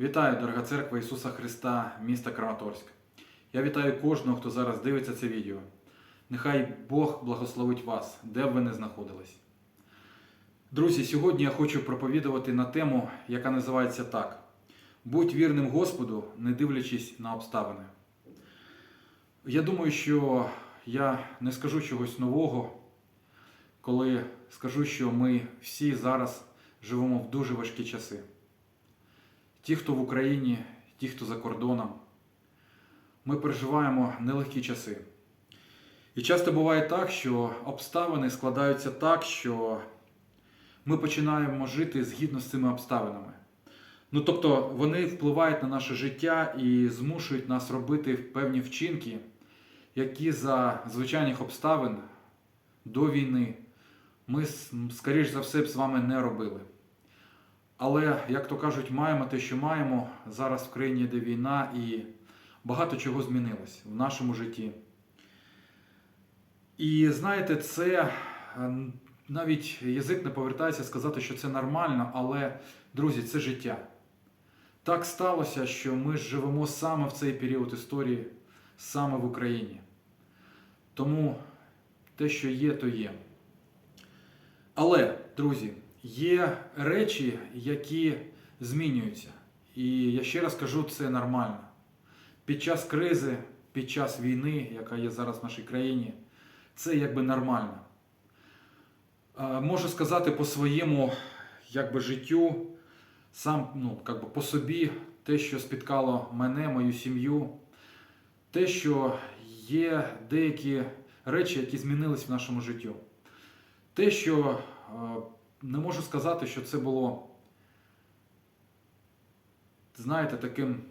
Вітаю, дорога церква Ісуса Христа, міста Краматорськ. Я вітаю кожного, хто зараз дивиться це відео. Нехай Бог благословить вас, де б ви не знаходились. Друзі, сьогодні я хочу проповідувати на тему, яка називається так: Будь вірним Господу, не дивлячись на обставини. Я думаю, що я не скажу чогось нового, коли скажу, що ми всі зараз живемо в дуже важкі часи. Ті, хто в Україні, ті, хто за кордоном, ми переживаємо нелегкі часи. І часто буває так, що обставини складаються так, що ми починаємо жити згідно з цими обставинами. Ну тобто вони впливають на наше життя і змушують нас робити певні вчинки, які за звичайних обставин до війни ми, скоріш за все, б з вами не робили. Але, як то кажуть, маємо те, що маємо. Зараз в країні йде війна і багато чого змінилось в нашому житті. І знаєте, це е, навіть язик не повертається сказати, що це нормально, але, друзі, це життя. Так сталося, що ми живемо саме в цей період історії, саме в Україні. Тому те, що є, то є. Але, друзі, є речі, які змінюються. І я ще раз кажу, це нормально. Під час кризи, під час війни, яка є зараз в нашій країні, це якби нормально. Можу сказати по своєму якби, життю, сам ну, якби, по собі, те, що спіткало мене, мою сім'ю, те, що є деякі речі, які змінились в нашому житті. Те, що не можу сказати, що це було, знаєте, таким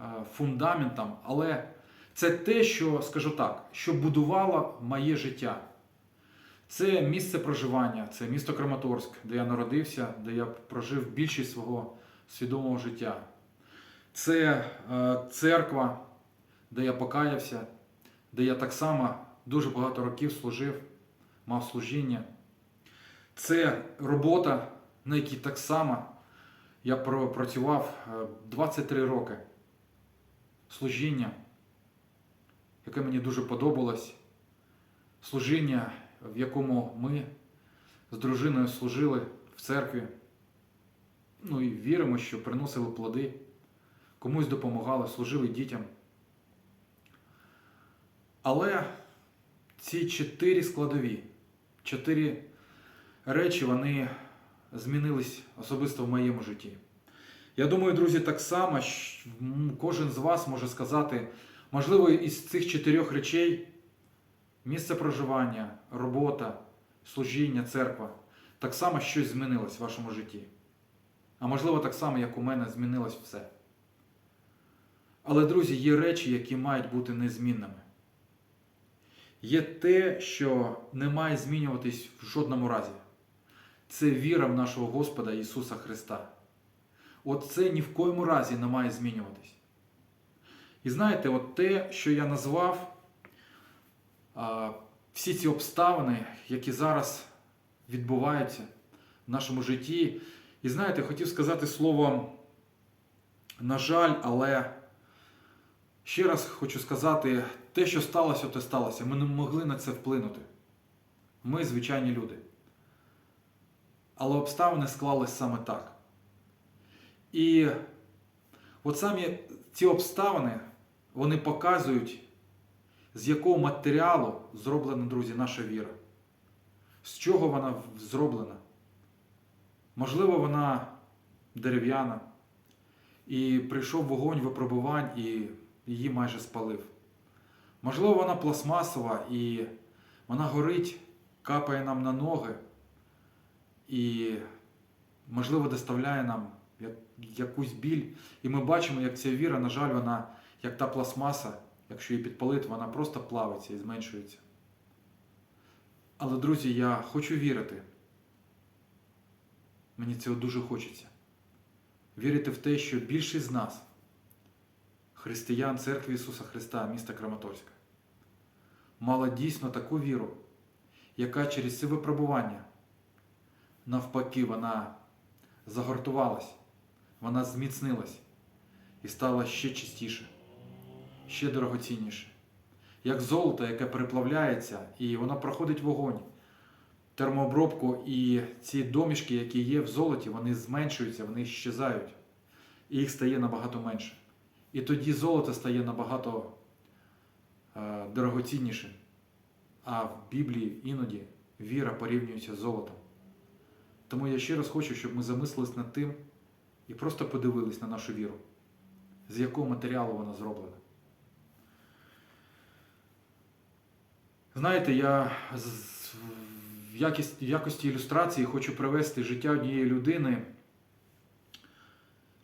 е, фундаментом, але це те, що, скажу так, що будувало моє життя. Це місце проживання, це місто Краматорськ, де я народився, де я прожив більшість свого свідомого життя. Це е, церква, де я покаявся, де я так само дуже багато років служив, мав служіння. Це робота, на якій так само я пропрацював е, 23 роки. Служіння, яке мені дуже подобалось. Служіння, в якому ми з дружиною служили в церкві. Ну і віримо, що приносили плоди, комусь допомагали, служили дітям. Але ці чотири складові, чотири речі, вони змінились особисто в моєму житті. Я думаю, друзі, так само кожен з вас може сказати, можливо, із цих чотирьох речей місце проживання, робота, служіння, церква, так само щось змінилось в вашому житті. А можливо, так само, як у мене, змінилось все. Але, друзі, є речі, які мають бути незмінними. Є те, що не має змінюватись в жодному разі. Це віра в нашого Господа Ісуса Христа. От це ні в коєму разі не має змінюватись. І знаєте, от те, що я назвав, всі ці обставини, які зараз відбуваються в нашому житті. І знаєте, хотів сказати слово, на жаль, але ще раз хочу сказати, те, що сталося, те сталося. Ми не могли на це вплинути. Ми звичайні люди. Але обставини склались саме так. І от самі ці обставини, вони показують, з якого матеріалу зроблена, друзі, наша віра. З чого вона зроблена? Можливо, вона дерев'яна, і прийшов вогонь випробувань і її майже спалив. Можливо, вона пластмасова і вона горить, капає нам на ноги і, можливо, доставляє нам якусь біль. І ми бачимо, як ця віра, на жаль, вона, як та пластмаса, якщо її підпалити, вона просто плавиться і зменшується. Але, друзі, я хочу вірити. Мені цього дуже хочеться. Вірити в те, що більшість з нас, християн Церкви Ісуса Христа, міста Краматорська, мала дійсно таку віру, яка через це випробування, навпаки, вона загортувалась, вона зміцнилась і стала ще чистіше, ще дорогоцінніше. Як золото, яке переплавляється, і воно проходить вогонь, термообробку, і ці домішки, які є в золоті, вони зменшуються, вони щезають, і їх стає набагато менше. І тоді золото стає набагато е, дорогоціннішим. А в Біблії іноді віра порівнюється з золотом. Тому я ще раз хочу, щоб ми замислились над тим і просто подивились на нашу віру, з якого матеріалу вона зроблена. Знаєте, я в якості ілюстрації хочу привести життя однієї людини,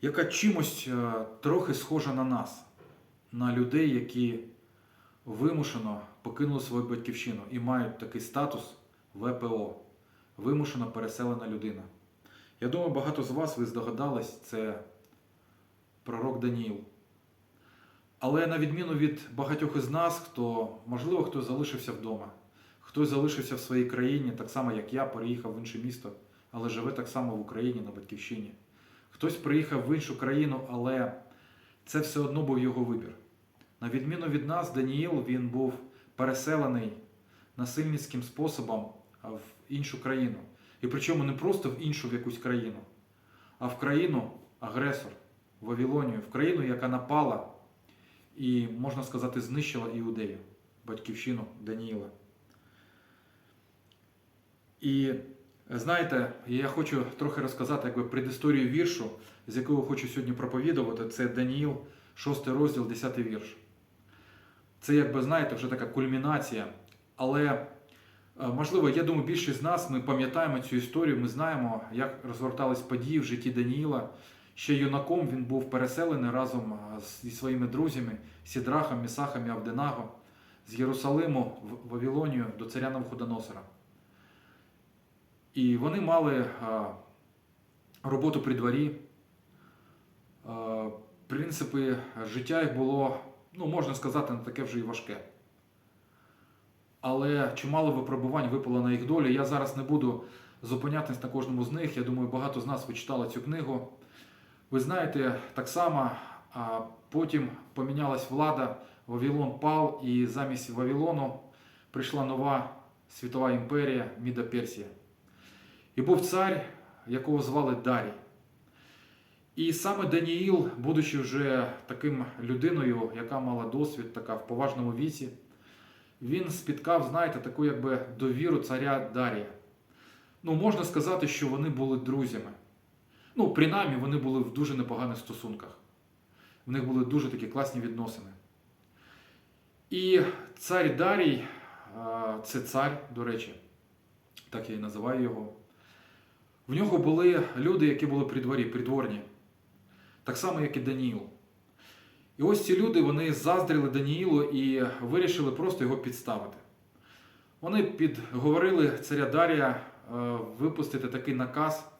яка чимось е, трохи схожа на нас, на людей, які вимушено покинули свою батьківщину і мають такий статус ВПО вимушено переселена людина. Я думаю, багато з вас ви здогадались, це пророк Даніїл. Але на відміну від багатьох із нас, хто, можливо, хтось залишився вдома, хтось залишився в своїй країні, так само як я, переїхав в інше місто, але живе так само в Україні на батьківщині. Хтось приїхав в іншу країну, але це все одно був його вибір. На відміну від нас, Даніїл він був переселений насильницьким способом в іншу країну. І причому не просто в іншу в якусь країну, а в країну агресор, в Вавилонію, в країну, яка напала і, можна сказати, знищила іудею, батьківщину Даніїла. І знаєте, я хочу трохи розказати якби, предісторію віршу, з якого хочу сьогодні проповідувати. Це Даніїл, 6 розділ, 10 вірш. Це, якби, знаєте, вже така кульмінація. Але, можливо, я думаю, більшість з нас ми пам'ятаємо цю історію, ми знаємо, як розгортались події в житті Даніїла. Ще юнаком він був переселений разом е, зі своїми друзями Сідрахом, Місахом і Авденаго з Єрусалиму в Вавилонію до царя Навуходоносора. І вони мали е, роботу при дворі. Е, Принципи життя їх було, ну, можна сказати, не таке вже і важке. Але чимало випробувань випало на їх долю. Я зараз не буду зупинятись на кожному з них. Я думаю, багато з нас ви читали цю книгу. Ви знаєте, так само потім помінялась влада, Вавилон пав, і замість Вавилону прийшла нова світова імперія Міда Персія. І був цар, якого звали Дарій. І саме Даніїл, будучи вже таким людиною, яка мала досвід, така в поважному віці, він спіткав, знаєте, таку якби довіру царя Дарія. Ну, можна сказати, що вони були друзями. Ну, принаймні, вони були в дуже непоганих стосунках. В них були дуже такі класні відносини. І цар Дарій, це цар, до речі, так я і називаю його. В нього були люди, які були при дворі, придворні. Так само, як і Даніїл. І ось ці люди вони заздрили Даніїлу і вирішили просто його підставити. Вони підговорили царя Дарія е, випустити такий наказ,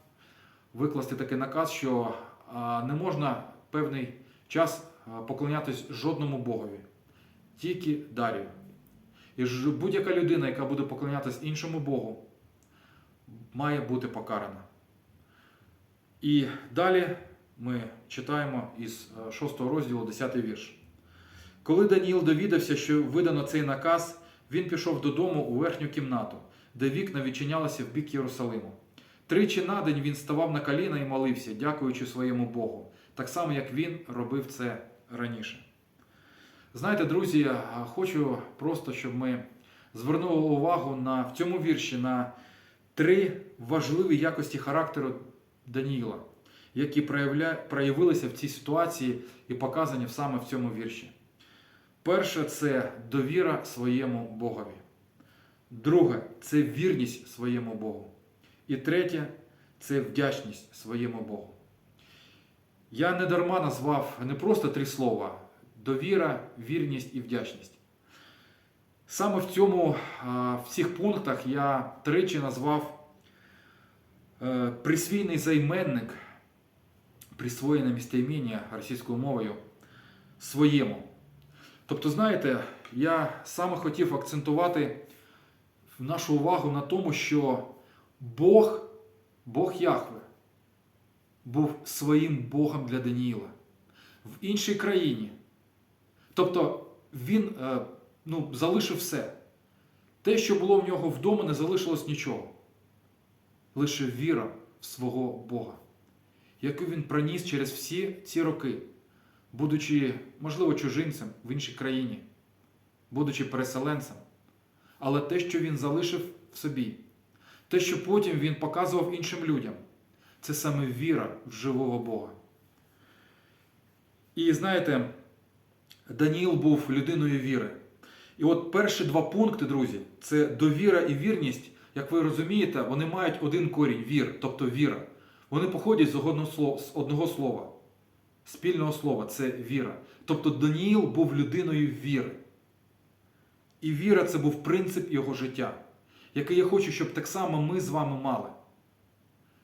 викласти такий наказ, що е, не можна певний час е, поклонятись жодному богові, тільки Дарію. І будь-яка людина, яка буде поклонятись іншому Богу, має бути покарана. І далі ми читаємо із 6 розділу 10 вірш. Коли Даніїл довідався, що видано цей наказ, він пішов додому у верхню кімнату, де вікна відчинялися в бік Єрусалиму. Тричі на день він ставав на коліна і молився, дякуючи своєму Богу, так само, як він робив це раніше. Знаєте, друзі, я хочу просто, щоб ми звернули увагу на, в цьому вірші на три важливі якості характеру Даніїла які проявля... проявилися в цій ситуації і показані саме в цьому вірші. Перше це довіра своєму Богові. Друге це вірність своєму Богу. І третє це вдячність своєму Богу. Я не дарма назвав не просто три слова: довіра, вірність і вдячність. Саме в цьому, в цих пунктах я тричі назвав е, присвійний займенник присвоєне містоіміння російською мовою своєму. Тобто, знаєте, я саме хотів акцентувати нашу увагу на тому, що Бог, Бог Яхве, був своїм Богом для Даніїла в іншій країні. Тобто він е, ну, залишив все. Те, що було в нього вдома, не залишилось нічого. Лише віра в свого Бога, яку він проніс через всі ці роки, будучи, можливо, чужинцем в іншій країні, будучи переселенцем. Але те, що він залишив в собі, те, що потім він показував іншим людям, це саме віра в живого Бога. І знаєте, Даніїл був людиною віри. І от перші два пункти, друзі, це довіра і вірність, як ви розумієте, вони мають один корінь вір, тобто віра. Вони походять з одного слова, спільного слова це віра. Тобто Даніїл був людиною віри. І віра це був принцип його життя, який я хочу, щоб так само ми з вами мали.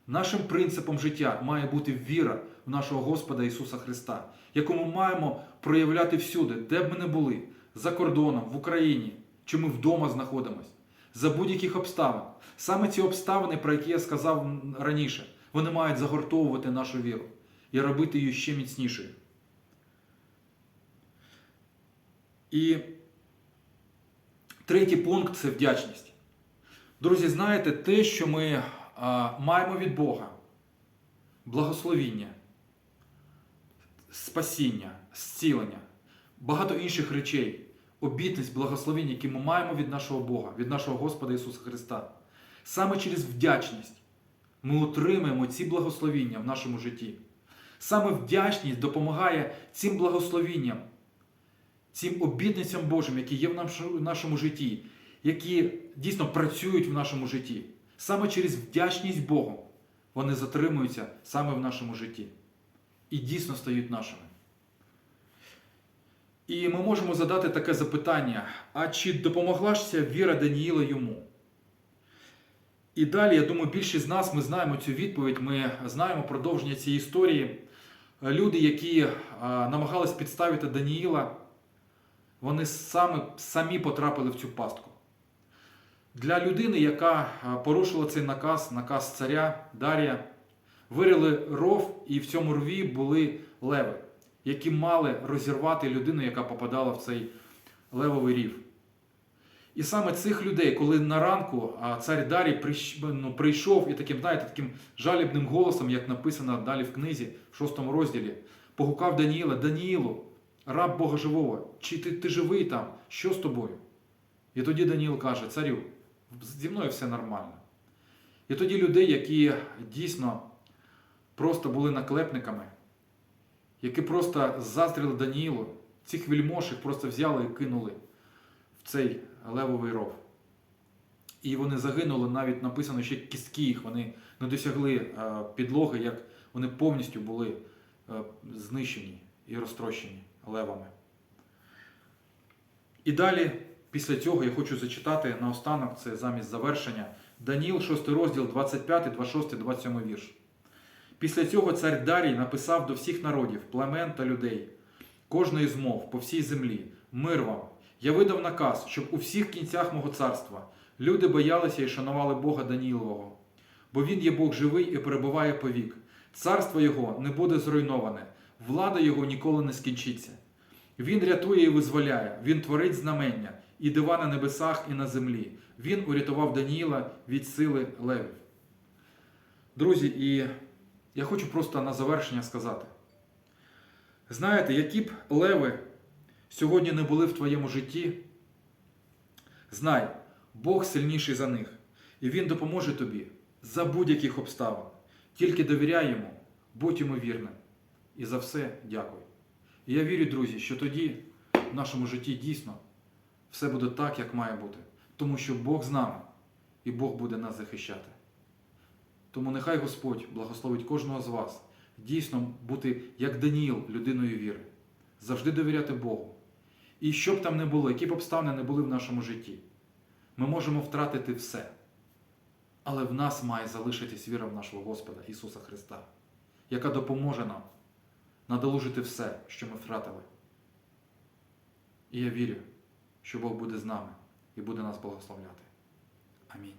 Нашим принципом життя має бути віра в нашого Господа Ісуса Христа, яку ми маємо проявляти всюди, де б ми не були, за кордоном, в Україні, чи ми вдома знаходимось, за будь-яких обставин. Саме ці обставини, про які я сказав раніше, вони мають загортовувати нашу віру і робити її ще міцнішою. І третій пункт це вдячність. Друзі, знаєте, те, що ми а, маємо від Бога, благословіння, спасіння, зцілення, багато інших речей, обітність, благословіння, які ми маємо від нашого Бога, від нашого Господа Ісуса Христа. Саме через вдячність ми отримаємо ці благословіння в нашому житті. Саме вдячність допомагає цим благословінням, цим обітницям Божим, які є в нашому житті, які дійсно працюють в нашому житті. Саме через вдячність Богу вони затримуються саме в нашому житті і дійсно стають нашими. І ми можемо задати таке запитання: а чи допомогла ж ця віра Даніїла йому? І далі, я думаю, більшість з нас ми знаємо цю відповідь, ми знаємо продовження цієї історії. Люди, які намагались підставити Даніїла, вони саме, самі потрапили в цю пастку. Для людини, яка порушила цей наказ, наказ царя Дарія, вирили ров, і в цьому рві були леви, які мали розірвати людину, яка попадала в цей левовий рів. І саме цих людей, коли на ранку цар Дарій ну, прийшов і таким, знаєте, таким жалібним голосом, як написано далі в книзі, в шостому розділі, погукав Даніїла, Даніїлу, раб Бога живого, чи ти, ти живий там? Що з тобою? І тоді Даніїл каже, царю, зі мною все нормально. І тоді людей, які дійсно просто були наклепниками, які просто заздрили Даніїлу, цих вельмож їх просто взяли і кинули в цей левовий ров. І вони загинули, навіть написано, ще кістки їх, вони не досягли е, підлоги, як вони повністю були е, знищені і розтрощені левами. І далі, після цього, я хочу зачитати наостанок, це замість завершення, Даніл, 6 розділ, 25, 26, 27 вірш. Після цього цар Дарій написав до всіх народів, племен та людей, кожної з мов по всій землі, мир вам. Я видав наказ, щоб у всіх кінцях мого царства люди боялися і шанували Бога Данілового, бо він є Бог живий і перебуває повік. Царство його не буде зруйноване, влада його ніколи не скінчиться. Він рятує і визволяє, він творить знамення і дива на небесах і на землі. Він урятував Даніїла від сили левів. Друзі, і я хочу просто на завершення сказати: знаєте, які б леви сьогодні не були в твоєму житті, знай, Бог сильніший за них, і Він допоможе тобі за будь-яких обставин. Тільки довіряй йому, будь йому вірним. І за все дякую. І я вірю, друзі, що тоді в нашому житті дійсно все буде так, як має бути. Тому що Бог з нами і Бог буде нас захищати. Тому нехай Господь благословить кожного з вас дійсно бути як Даніїл, людиною віри, завжди довіряти Богу. І що б там не було, які б обставини не були в нашому житті, ми можемо втратити все. Але в нас має залишитись віра в нашого Господа Ісуса Христа, яка допоможе нам надолужити все, що ми втратили. І я вірю, що Бог буде з нами і буде нас благословляти. Амінь.